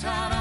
That's what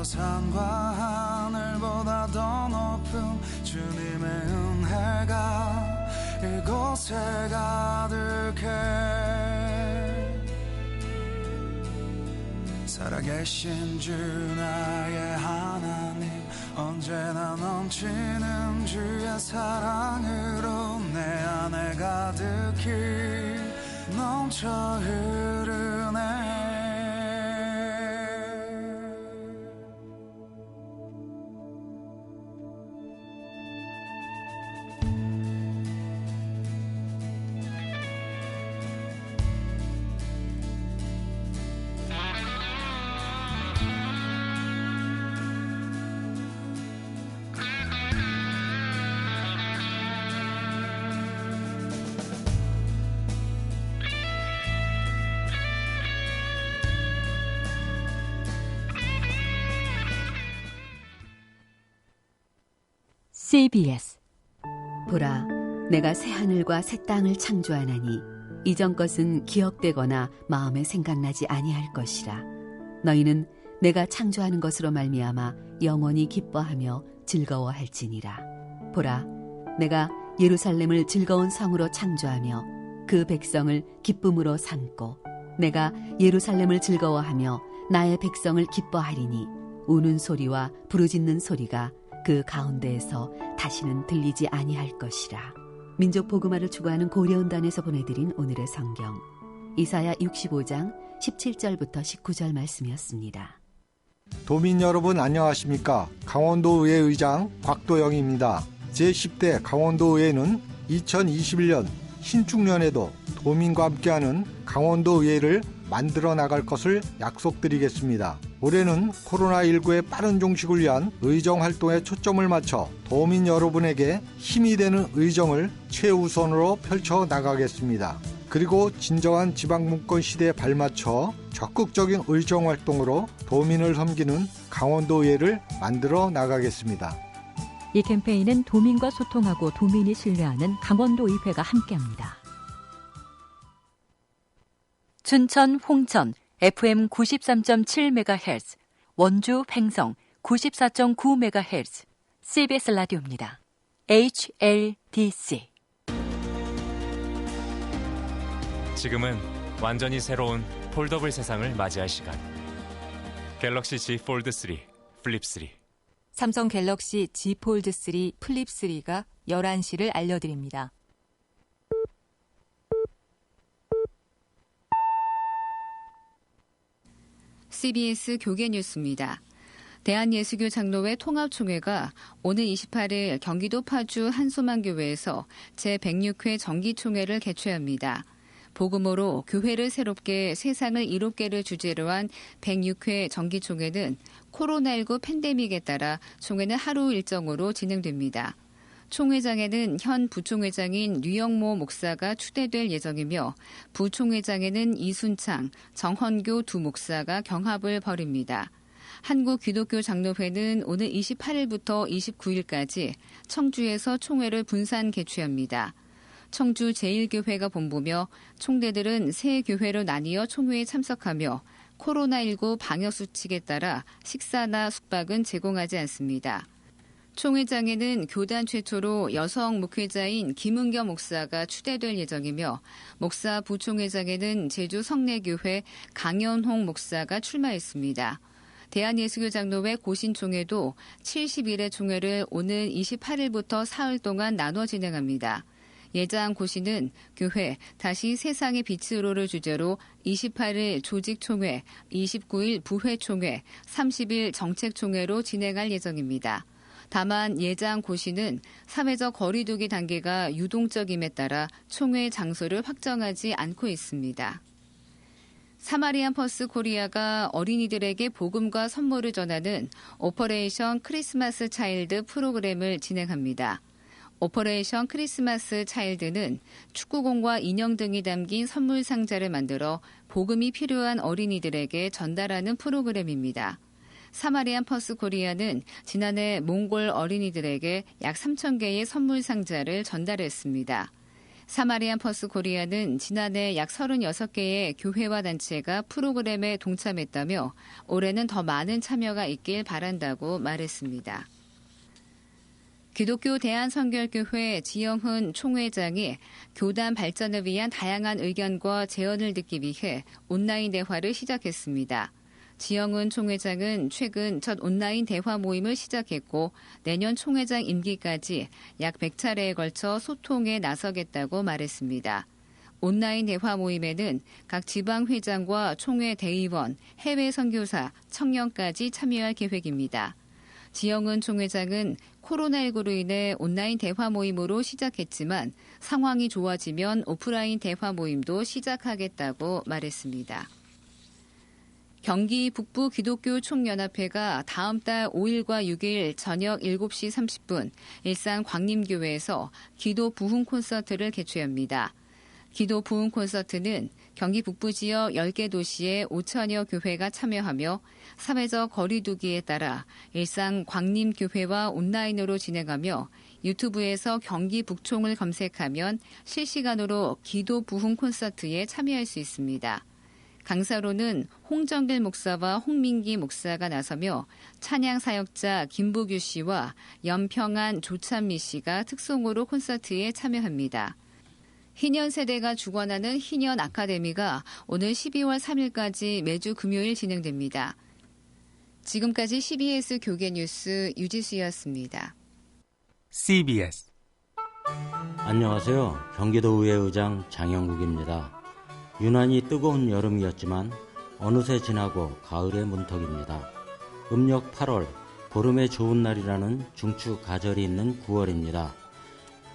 저 산과 하늘보다 더 높은 주님의 은혜가 이곳에 가득해. 살아계신 주 나의 하나님 언제나 넘치는 주의 사랑으로 내 안에 가득히 넘쳐 흐르 CBS 보라, 내가 새 하늘과 새 땅을 창조하나니 이전 것은 기억되거나 마음에 생각나지 아니할 것이라. 너희는 내가 창조하는 것으로 말미암아 영원히 기뻐하며 즐거워할지니라. 보라, 내가 예루살렘을 즐거운 성으로 창조하며 그 백성을 기쁨으로 삼고 내가 예루살렘을 즐거워하며 나의 백성을 기뻐하리니 우는 소리와 부르짖는 소리가 그 가운데에서 다시는 들리지 아니할 것이라. 민족 복음화를 추구하는 고려운단에서 보내드린 오늘의 성경 이사야 65장 17절부터 19절 말씀이었습니다. 도민 여러분 안녕하십니까? 강원도의회 의장 곽도영입니다. 제10대 강원도의회는 2021년 신축년에도 도민과 함께하는 강원도의회를 만들어 나갈 것을 약속드리겠습니다. 올해는 코로나19의 빠른 종식을 위한 의정 활동에 초점을 맞춰 도민 여러분에게 힘이 되는 의정을 최우선으로 펼쳐 나가겠습니다. 그리고 진정한 지방문권 시대에 발맞춰 적극적인 의정 활동으로 도민을 섬기는 강원도의회를 만들어 나가겠습니다. 이 캠페인은 도민과 소통하고 도민이 신뢰하는 강원도의회가 함께합니다. 춘천 홍천 FM 93.7MHz, 원주 횡성 94.9MHz, CBS 라디오입니다. HLDC. 지금은 완전히 새로운 폴더블 세상을 맞이할 시간. 갤럭시 Z 폴드 3, 플립 3. 삼성 갤럭시 Z 폴드 3 플립 3가 11시를 알려드립니다. CBS 교계 뉴스입니다. 대한예수교 장로회 통합총회가 오늘 28일 경기도 파주 한소만교회에서 제106회 정기총회를 개최합니다. 복음으로 교회를 새롭게 세상을 이롭게를 주제로 한 106회 정기총회는 코로나19 팬데믹에 따라 총회는 하루 일정으로 진행됩니다. 총회장에는 현 부총회장인 류영모 목사가 추대될 예정이며 부총회장에는 이순창, 정헌교 두 목사가 경합을 벌입니다. 한국기독교장로회는 오늘 28일부터 29일까지 청주에서 총회를 분산 개최합니다. 청주 제1교회가 본부며 총대들은 세 교회로 나뉘어 총회에 참석하며 코로나19 방역수칙에 따라 식사나 숙박은 제공하지 않습니다. 총회장에는 교단 최초로 여성 목회자인 김은경 목사가 추대될 예정이며 목사 부총회장에는 제주 성내교회 강연홍 목사가 출마했습니다. 대한예수교장로회 고신총회도 70일의 총회를 오는 28일부터 사흘 동안 나눠 진행합니다. 예장 고시는 교회 다시 세상의 빛으로를 주제로 28일 조직총회, 29일 부회총회, 30일 정책총회로 진행할 예정입니다. 다만 예장 고시는 사회적 거리두기 단계가 유동적임에 따라 총회 장소를 확정하지 않고 있습니다. 사마리안 퍼스 코리아가 어린이들에게 복음과 선물을 전하는 오퍼레이션 크리스마스 차일드 프로그램을 진행합니다. 오퍼레이션 크리스마스 차일드는 축구공과 인형 등이 담긴 선물 상자를 만들어 복음이 필요한 어린이들에게 전달하는 프로그램입니다. 사마리안 퍼스 코리아는 지난해 몽골 어린이들에게 약 3,000개의 선물 상자를 전달했습니다. 사마리안 퍼스 코리아는 지난해 약 36개의 교회와 단체가 프로그램에 동참했다며 올해는 더 많은 참여가 있길 바란다고 말했습니다. 기독교 대한성결교회 지영훈 총회장이 교단 발전을 위한 다양한 의견과 제언을 듣기 위해 온라인 대화를 시작했습니다. 지영은 총회장은 최근 첫 온라인 대화 모임을 시작했고 내년 총회장 임기까지 약 100차례에 걸쳐 소통에 나서겠다고 말했습니다. 온라인 대화 모임에는 각 지방 회장과 총회 대의원, 해외 선교사, 청년까지 참여할 계획입니다. 지영은 총회장은 코로나19로 인해 온라인 대화 모임으로 시작했지만 상황이 좋아지면 오프라인 대화 모임도 시작하겠다고 말했습니다. 경기 북부 기독교 총연합회가 다음 달 5일과 6일 저녁 7시 30분 일산 광림교회에서 기도 부흥 콘서트를 개최합니다. 기도 부흥 콘서트는 경기 북부 지역 10개 도시의 5천여 교회가 참여하며 사회적 거리두기에 따라 일상 광림교회와 온라인으로 진행하며 유튜브에서 경기 북총을 검색하면 실시간으로 기도 부흥 콘서트에 참여할 수 있습니다. 강사로는 홍정길 목사와 홍민기 목사가 나서며 찬양 사역자 김보규 씨와 연평안 조찬미 씨가 특송으로 콘서트에 참여합니다. 희년 세대가 주관하는 희년 아카데미가 오늘 12월 3일까지 매주 금요일 진행됩니다. 지금까지 CBS 교계 뉴스 유지수였습니다. CBS 안녕하세요. 경기도의회 의장 장영국입니다. 유난히 뜨거운 여름이었지만 어느새 지나고 가을의 문턱입니다. 음력 8월, 보름의 좋은 날이라는 중추 가절이 있는 9월입니다.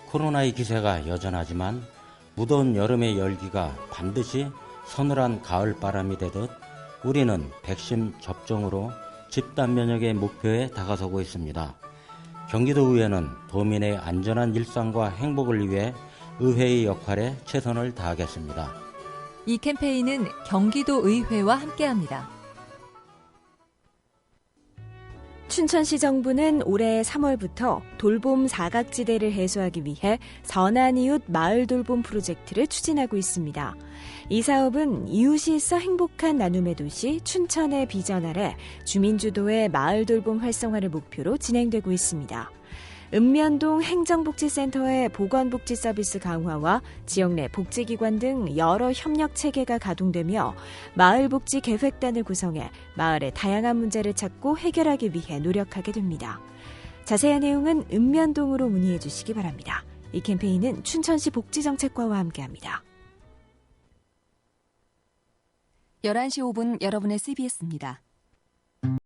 코로나의 기세가 여전하지만 무더운 여름의 열기가 반드시 서늘한 가을 바람이 되듯 우리는 백신 접종으로 집단 면역의 목표에 다가서고 있습니다. 경기도의회는 도민의 안전한 일상과 행복을 위해 의회의 역할에 최선을 다하겠습니다. 이 캠페인은 경기도 의회와 함께합니다. 춘천시 정부는 올해 3월부터 돌봄 사각지대를 해소하기 위해 선한이웃 마을 돌봄 프로젝트를 추진하고 있습니다. 이 사업은 이웃이 있어 행복한 나눔의 도시 춘천의 비전 아래 주민주도의 마을 돌봄 활성화를 목표로 진행되고 있습니다. 읍면동 행정복지센터의 보건복지 서비스 강화와 지역 내 복지기관 등 여러 협력 체계가 가동되며 마을복지 계획단을 구성해 마을의 다양한 문제를 찾고 해결하기 위해 노력하게 됩니다. 자세한 내용은 읍면동으로 문의해 주시기 바랍니다. 이 캠페인은 춘천시 복지정책과와 함께합니다. 11시 5분 여러분의 CBS입니다.